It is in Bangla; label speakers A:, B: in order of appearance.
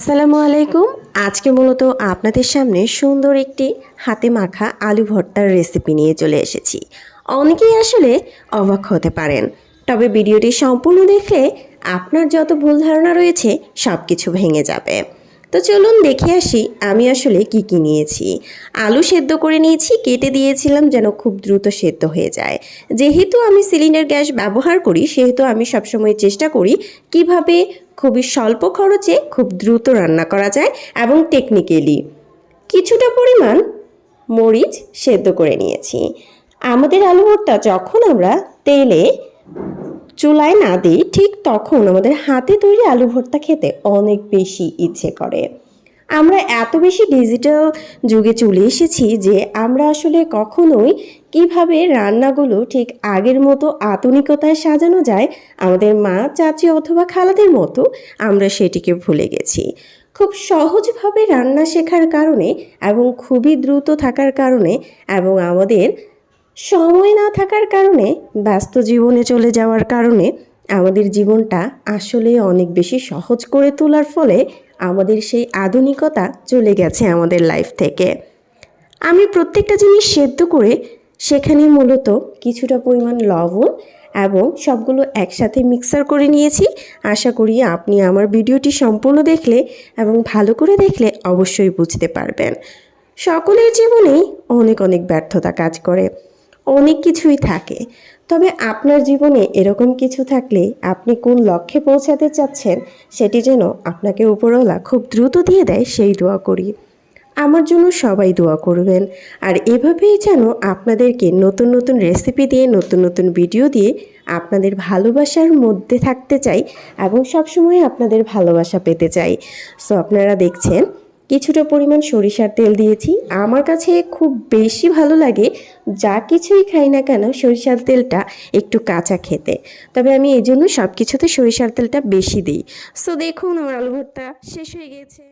A: আসসালামু আলাইকুম। আজকে মূলত আপনাদের সামনে সুন্দর একটি হাতে মাখা আলু ভর্তার রেসিপি নিয়ে চলে এসেছি। অনেকেই আসলে অবাক হতে পারেন, তবে ভিডিওটি সম্পূর্ণ দেখলে আপনার যত ভুল ধারণা রয়েছে সব কিছু ভেঙে যাবে। তো চলুন দেখে আসি আমি আসলে কি কি নিয়েছি। আলু সেদ্ধ করে নিয়েছি, কেটে দিয়েছিলাম যেন খুব দ্রুত সেদ্ধ হয়ে যায়। যেহেতু আমি সিলিন্ডার গ্যাস ব্যবহার করি, সেহেতু আমি সবসময় চেষ্টা করি কীভাবে খুবই স্বল্প খরচে খুব দ্রুত রান্না করা যায় এবং টেকনিক্যালি কিছুটা পরিমাণ মরিচ সেদ্ধ করে নিয়েছি। আমাদের আলু ভর্তা যখন আমরা তেলে চুলায় না দিই, ঠিক তখন আমাদের হাতে তৈরি আলু ভর্তা খেতে অনেক বেশি ইচ্ছে করে। আমরা এত বেশি ডিজিটাল যুগে চলে এসেছি যে আমরা আসলে কখনোই কীভাবে রান্নাগুলো ঠিক আগের মতো আধুনিকতায় সাজানো যায়, আমাদের মা, চাচি অথবা খালাদের মতো, আমরা সেটিকে ভুলে গেছি। খুব সহজভাবে রান্না শেখার কারণে এবং খুবই দ্রুত থাকার কারণে এবং আমাদের সময় না থাকার কারণে, ব্যস্ত জীবনে চলে যাওয়ার কারণে আমাদের জীবনটা আসলে অনেক বেশি সহজ করে তোলার ফলে আমাদের সেই আধুনিকতা চলে গেছে আমাদের লাইফ থেকে। আমি প্রত্যেকটা জিনিস সেদ্ধ করে সেখানে মূলত কিছুটা পরিমাণ লবণ এবং সবগুলো একসাথে মিক্সার করে নিয়েছি। আশা করি আপনি আমার ভিডিওটি সম্পূর্ণ দেখলে এবং ভালো করে দেখলে অবশ্যই বুঝতে পারবেন। সকলের জীবনেই অনেক অনেক ব্যর্থতা কাজ করে। অনেক কিছুই থাকে। তবে আপনার জীবনে এরকম কিছু থাকলে আপনি কোন লক্ষ্যে পৌঁছাতে চাচ্ছেন সেটি যেন আপনাকে উপরওয়ালা খুব দ্রুত দিয়ে দেয় সেই দোয়া করি। আমার জন্য সবাই দোয়া করবেন। আর এভাবেই যেন আপনাদেরকে নতুন নতুন রেসিপি দিয়ে, নতুন নতুন ভিডিও দিয়ে আপনাদের ভালোবাসার মধ্যে থাকতে চাই এবং সবসময় আপনাদের ভালোবাসা পেতে চাই। সো আপনারা দেখছেন কিছুটা পরিমাণ সরিষার তেল দিয়েছি। আমার কাছে খুব বেশি ভালো লাগে যা কিছুই খাই না কেন সরিষার তেলটা একটু কাঁচা খেতে। তবে আমি এই জন্য সব কিছুতে সরিষার তেলটা বেশি দিই। সো দেখুন, আমার আলু ভর্তা শেষ হয়ে গিয়েছে